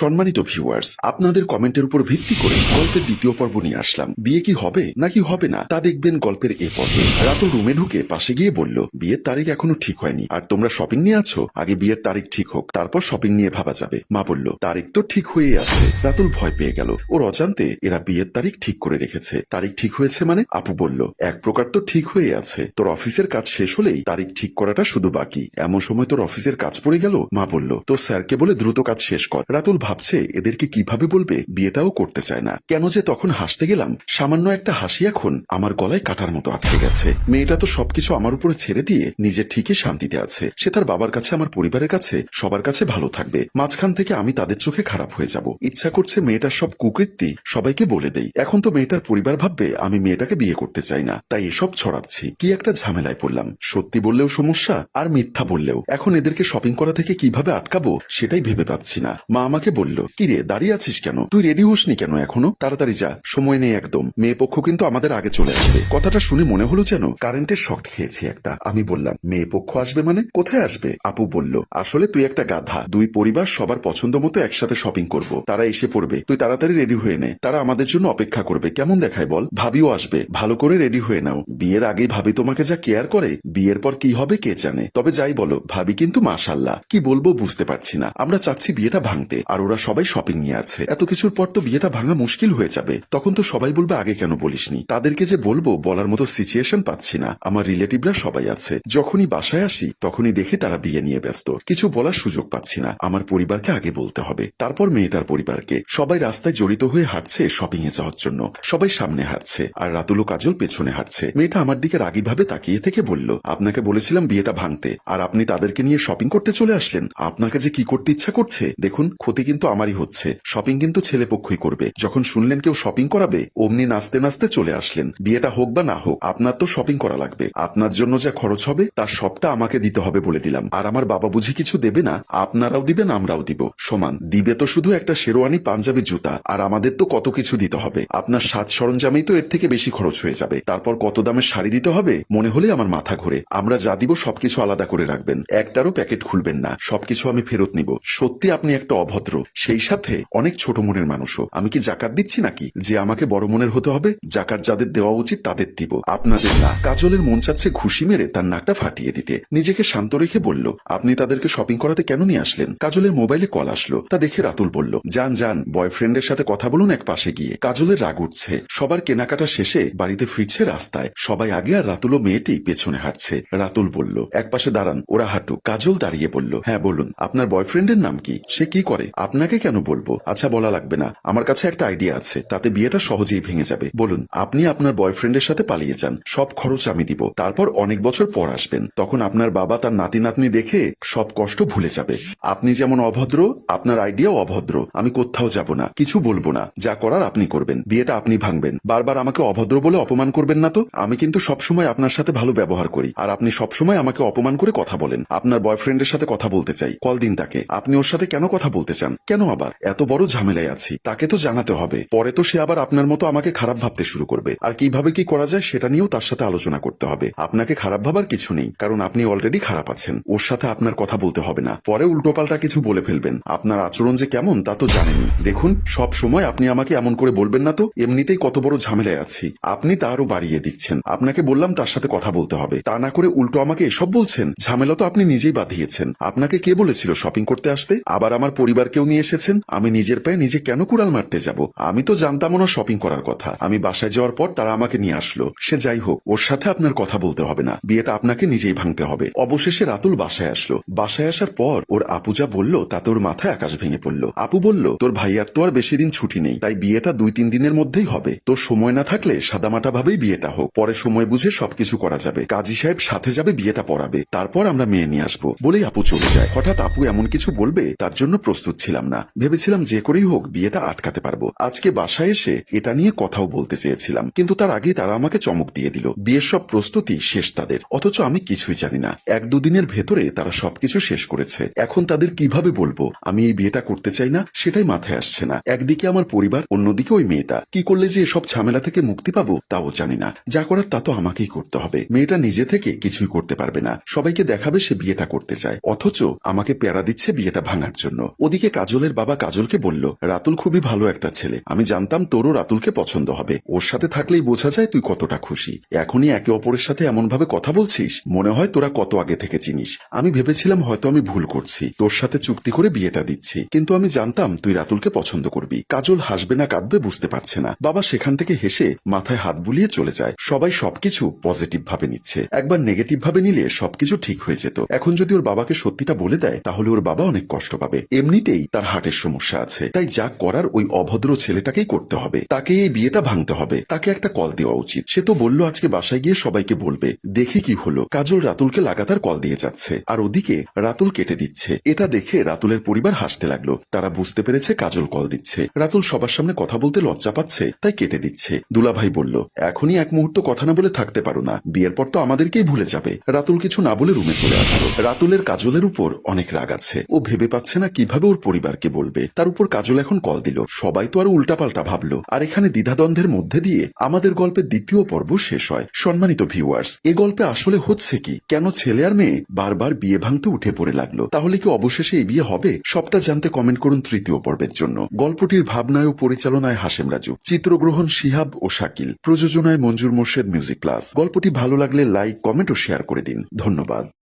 সম্মানিত ভিউয়ার্স আপনাদের কমেন্টের উপর ভিত্তি করে গল্পের দ্বিতীয় পর্ব নিয়ে আসলাম। বিয়ে কি হবে নাকি হবে না, তা দেখবেন গল্পের এ পর্বে। রাতুল রুমে ঢুকে পাশে গিয়ে বলল, বিয়ের তারিখ এখনও ঠিক হয়নি। আর তোমরা শপিং নিয়ে আছো? আগে বিয়ের তারিখ ঠিক হোক, তারপর শপিং নিয়ে ভাবা যাবে। মা বলল, তারিখ তো ঠিক হয়েই আছে। রাতুল ভয় পেয়ে গেল। ওর অজান্তে এরা বিয়ের তারিখ ঠিক করে রেখেছে। তারিখ ঠিক হয়েছে মানে? আপু বলল, এক প্রকার তো ঠিক হয়ে আছে। তোর অফিসের কাজ শেষ হলেই তারিখ ঠিক করাটা শুধু বাকি। এমন সময় তোর অফিসের কাজ পড়ে গেল? মা বলল, তোর স্যারকে বলে দ্রুত কাজ শেষ কর। রাতুল ভাবছে এদেরকে কীভাবে বলবে? বিয়েটাও করতে চায় না। কেন যে তখন হাসতে গেলাম? সামান্য একটা হাসি এখন আমার গলায় কাটার মতো আটকে গেছে। মেয়েটা তো সবকিছু আমার উপরে ছেড়ে দিয়ে নিজে ঠিকই শান্তিতে আছে। সে তার বাবার কাছে, আমার পরিবারের কাছে, সবার কাছে ভালো থাকবে। মাঝখান থেকে আমি তাদের চোখে খারাপ হয়ে যাব। ইচ্ছা করছে মেয়েটার সব কুকৃত্তি সবাইকে বলে দেই। এখন তো মেয়েটার পরিবার ভাববে আমি মেয়েটাকে বিয়ে করতে চাই না। তাই এসব ছড়াচ্ছি। কি একটা ঝামেলায় পড়লাম। সত্যি বললেও সমস্যা, আর মিথ্যা বললেও। এখন এদেরকে শপিং করা থেকে কীভাবে আটকাবো, সেটাই ভেবে পাচ্ছি না। মা আমাকে বলল কি রে দাঁড়িয়ে আছিস কেন? তুই রেডি হোসনি কেন এখনও? তাড়াতাড়ি যা, সময় নেই একদম। মেয়ে পক্ষ কিন্তু আমাদের আগে চলে আসবে। কথাটা শুনে মনে হলো যেন কারেন্টের শক খেয়েছি একটা। আমি বললাম, মেয়ে পক্ষ আসবে মানে? কোথায় আসবে? আপু বলল, আসলে তুই একটা গাধা। দুই পরিবার সবার পছন্দ মতো একসাথে শপিং করব। তারা এসে পড়বে। তুই তাড়াতাড়ি রেডি হয়ে নে। তারা আমাদের জন্য অপেক্ষা করবে। কেমন দেখায় বল? ভাবিও আসবে। ভালো করে রেডি হয়ে নাও। বিয়ের আগেই ভাবি তোমাকে যা কেয়ার করে। বিয়ের পর কি হবে কে জানে? তবে যাই বলো, ভাবি কিন্তু মাশাল্লাহ। কি বলব বুঝতে পারছি না। আমরা চাচ্ছি বিয়েটা ভাঙতে। আর ওরা সবাই শপিং নিয়ে আছে। এত কিছুর পর তো বিয়েটা ভাঙা মুশকিল হয়ে যাবে। তখন তো সবাই বলবে, আগে কেন বলিসনি? তাদেরকে যে বলব, বলার মতো সিচুয়েশন পাচ্ছি না। আমার রিলেটিভরা সবাই আছে। যখনই বাসায় আসি, তখনই দেখে তারা বিয়ে নিয়ে ব্যস্ত। কিছু বলার সুযোগ পাচ্ছি না। আমার পরিবারকে আগে বলতে হবে। তারপর মেয়েটার পরিবারকে। সবাই রাস্তায় জড়িত হয়ে হাঁটছে শপিং এ যাওয়ার জন্য। সবাই সামনে হাঁটছে। আর রাতুলো কাজল পেছনে হাঁটছে। মেয়েটা আমার দিকে রাগীভাবে তাকিয়ে থেকে বলল, আপনাকে বলেছিলাম বিয়েটা ভাঙতে। আর আপনি তাদেরকে নিয়ে শপিং করতে চলে আসলেন। আপনাকে যে কি করতে ইচ্ছা করছে, দেখুন, ক্ষতি কিন্তু আমারই হচ্ছে। শপিং কিন্তু ছেলে পক্ষই করবে। যখন শুনলেন কেউ শপিং করাবে, অমনি নাচতে নাচতে চলে আসলেন। বিয়েটা হোক বা না হোক, আপনার তো শপিং করা লাগবে। আপনার জন্য যা খরচ হবে, তার সবটা আমাকে দিতে হবে বলে দিলাম। আর আমার বাবা বুঝি কিছু দেবে না? আপনারাও দিবেন, আমরাও দিব। সমান, দিবে তো শুধু একটা শেরওয়ানি পাঞ্জাবি জুতা। আর আমাদের তো কত কিছু দিতে হবে। আপনার সাজ সরঞ্জামেই তো এর থেকে বেশি খরচ হয়ে যাবে। তারপর কত দামের শাড়ি দিতে হবে? মনে হলে আমার মাথা ঘুরে। আমরা যা দিব, সবকিছু আলাদা করে রাখবেন। একটারও প্যাকেট খুলবেন না। সবকিছু আমি ফেরত নিব। সত্যি আপনি একটা অভদ্র। সেই সাথে অনেক ছোট মনের মানুষও। আমি কি জাকাত দিচ্ছি নাকি? যে আমাকে বড় মনের হতে হবে, জাকাত যাদের দেওয়া উচিত তাদের দিব। আপনাদের না। কাজলের মন চাচ্ছে ঘুষি মেরে তার নাকটা ফাটিয়ে দিতে। নিজেকে শান্ত রেখে বলল, আপনি তাদেরকে শপিং করাতে কেন নিয়ে আসলেন? কাজলের মোবাইলে কল আসলো। তা দেখে রাতুল বলল, যান যান বয়ফ্রেন্ডের সাথে কথা বলুন এক পাশে গিয়ে। কাজলের রাগ উঠছে। সবার কেনাকাটা শেষে বাড়িতে ফিরছে রাস্তায়। সবাই আগে আর রাতুল ও মেয়েটি পেছনে হাঁটছে। রাতুল বলল, এক পাশে দাঁড়ান, ওরা হাঁটুক। কাজল দাঁড়িয়ে বলল হ্যাঁ বলুন। আপনার বয়ফ্রেন্ডের নাম কি? সে কি করে? আপনাকে কেন বলব? আচ্ছা বলা লাগবে না। আমার কাছে একটা আইডিয়া আছে। তাতে বিয়েটা সহজেই ভেঙে যাবে। বলুন, আপনি আপনার বয়ফ্রেন্ডের সাথে পালিয়ে যান। সব খরচ আমি দিব। তারপর অনেক বছর পর আসবেন। তখন আপনার বাবা তার নাতি নাতনি দেখে সব কষ্ট ভুলে যাবে। আপনি যেমন অভদ্র, আপনার আইডিয়াও অভদ্র। আমি কোথাও যাব না। কিছু বলব না। যা করার আপনি করবেন। বিয়েটা আপনি ভাঙবেন। বারবার আমাকে অভদ্র বলে অপমান করবেন না তো? আমি কিন্তু সবসময় আপনার সাথে ভালো ব্যবহার করি। আর আপনি সবসময় আমাকে অপমান করে কথা বলেন। আপনার বয়ফ্রেন্ডের সাথে কথা বলতে চাই। কল দিন তাকে। আপনি ওর সাথে কেন কথা বলতে চান? কেন আবার? এত বড় ঝামেলায় আছি। তাকে তো জানাতে হবে। পরে তো সে আবার আপনার মতো আমাকে খারাপ ভাবতে শুরু করবে। আর কীভাবে কি করা যায় সেটা নিয়েও তার সাথে আলোচনা করতে হবে। আপনাকে খারাপ ভাবার কিছু নেই, কারণ আপনি অলরেডি খারাপ আছেন। ওর সাথে আপনার কথা বলতে হবে না। পরে উল্টোপাল্টা কিছু বলে ফেলবেন। আপনার আচরণ যে কেমন, তা তো জানেনি দেখুন, সব সময় আপনি আমাকে এমন করে বলবেন না তো? এমনিতেই কত বড় ঝামেলায় আছি। আপনি তারও বাড়িয়ে দিচ্ছেন। আপনাকে বললাম তার সাথে কথা বলতে হবে। তা না করে উল্টো আমাকে এসব বলছেন? ঝামেলা তো আপনি নিজেই বাঁধিয়েছেন। আপনাকে কে বলেছিল শপিং করতে আসতে? আবার আমার পরিবারকেও নিয়ে এসেছেন? আমি নিজের পায়ে নিজে কেন কুড়াল মারতে যাব? আমি তো জানতাম না শপিং করার কথা। আমি বাসায় যাওয়ার পর তারা আমাকে নিয়ে আসলো। সে যাই হোক, ওর সাথে আপনার কথা বলতে হবে না। বিয়েটা আপনাকে নিজেই ভাঙতে হবে। অবশেষে রাতুল বাসায় আসলো। বাসায় আসার পর ওর আপু যা বলল, তাতে ওর মাথায় আকাশ ভেঙে পড়ল। আপু বলল, তোর ভাইয়ার তো আর বেশি দিন ছুটি নেই, তাই বিয়েটা দুই তিন দিনের মধ্যেই হবে। তোর সময় না থাকলে সাদামাটা ভাবেই বিয়েটা হোক। পরে সময় বুঝে সবকিছু করা যাবে। কাজী সাহেব সাথে যাবে, বিয়েটা পড়াবে। তারপর আমরা মেয়ে নিয়ে আসব। বলেই আপু চলে যায়। হঠাৎ আপু এমন কিছু বলবে, তার জন্য প্রস্তুত ছিলাম। না। ভেবেছিলাম যে করেই হোক বিয়েটা আটকাতে পারব। আজকে বাসায় এসে এটা নিয়ে কথাও বলতে চেয়েছিলাম। কিন্তু তার আগে তারা আমাকে চমক দিয়ে দিল। বিয়ের সব প্রস্তুতি শেষ তাদের। অথচ আমি কিছুই জানি না। এক দুদিনের ভেতরে তারা সবকিছু শেষ করেছে। এখন তাদের কীভাবে বলব? আমি এই বিয়েটা করতে চাই না, সেটাই মাথায় আসছে না। একদিকে আমার পরিবার, অন্যদিকে ওই মেয়েটা। কি করলে যে এসব ঝামেলা থেকে মুক্তি পাবো, তাও জানি না। যা করার তা তো আমাকেই করতে হবে। মেয়েটা নিজে থেকে কিছুই করতে পারবে না। সবাইকে দেখাবে সে বিয়েটা করতে চায়। অথচ আমাকে প্যারা দিচ্ছে বিয়েটা ভাঙার জন্য। ওদিকে কাজ কাজলের বাবা কাজলকে বলল, রাতুল খুবই ভালো একটা ছেলে। আমি জানতাম তোরও রাতুলকে পছন্দ হবে। ওর সাথে থাকলেই বোঝা যায় তুই কতটা খুশি। এখনই একে অপরের সাথে এমন ভাবে কথা বলছিস? মনে হয় তোরা কত আগে থেকে চিনিস। আমি ভেবেছিলাম হয়তো আমি ভুল করছি। তোর সাথে চুক্তি করে বিয়েটা দিচ্ছি। কিন্তু আমি জানতাম তুই রাতুলকে পছন্দ করবি। কাজল হাসবে না, কাঁদবে, বুঝতে পারছে না। বাবা সেখান থেকে হেসে মাথায় হাত বুলিয়ে চলে যায়। সবাই সবকিছু পজিটিভ ভাবে নিচ্ছে। একবার নেগেটিভ ভাবে নিলে সবকিছু ঠিক হয়ে যেত। এখন যদি ওর বাবাকে সত্যিটা বলে দেয়, তাহলে ওর বাবা অনেক কষ্ট পাবে। এমনিতেই তার হার্টের সমস্যা আছে। তাই যা করার ওই অভদ্র ছেলেটাকেই করতে হবে। তাকে এই বিয়েটা ভাঙতে হবে। তাকে একটা কল দেওয়া উচিত। সে তো বলল, আজকে বাসায় গিয়ে সবাইকে বলবে। দেখি কি হলো। কাজল রাতুলকে লাগাতার কল দিয়ে যাচ্ছে। আর ওদিকে রাতুল কেটে দিচ্ছে। এটা দেখে রাতুলের পরিবার হাসতে লাগল। তারা বুঝতে পেরেছে কাজল কল দিচ্ছে। রাতুল সবার সামনে কথা বলতে লজ্জা পাচ্ছে, তাই কেটে দিচ্ছে। দুলাভাই বলল, এখনই এক মুহূর্ত কথা না বলে থাকতে পারো না। বিয়ের পর তো আমাদেরকেই ভুলে যাবে। রাতুল কিছু না বলে রুমে চলে আসলো। রাতুলের কাজলের উপর অনেক রাগ আছে। ও ভেবে পাচ্ছে না কীভাবে ওর পরিবারকে বলবে, তার উপর কাজল এখন কল দিল। সবাই তো আরও উল্টাপাল্টা ভাবলো। আর এখানে দ্বিধাদ্বন্দ্বের মধ্যে দিয়ে আমাদের গল্পের দ্বিতীয় পর্ব শেষ হয়। সম্মানিত ভিউয়ার্স, এ গল্পে আসলে হচ্ছে কি? কেন ছেলে আর মেয়ে বারবার বিয়ে ভাঙতে উঠে পড়ে লাগল? তাহলে কি অবশেষে এই বিয়ে হবে? সবটা জানতে কমেন্ট করুন তৃতীয় পর্বের জন্য। গল্পটির ভাবনায় ও পরিচালনায় হাসেম রাজু। চিত্রগ্রহণ শিহাব ও শাকিল। প্রযোজনায় মঞ্জুর মোর্শেদ মিউজিক প্লাস। গল্পটি ভালো লাগলে লাইক, কমেন্ট ও শেয়ার করে দিন। ধন্যবাদ।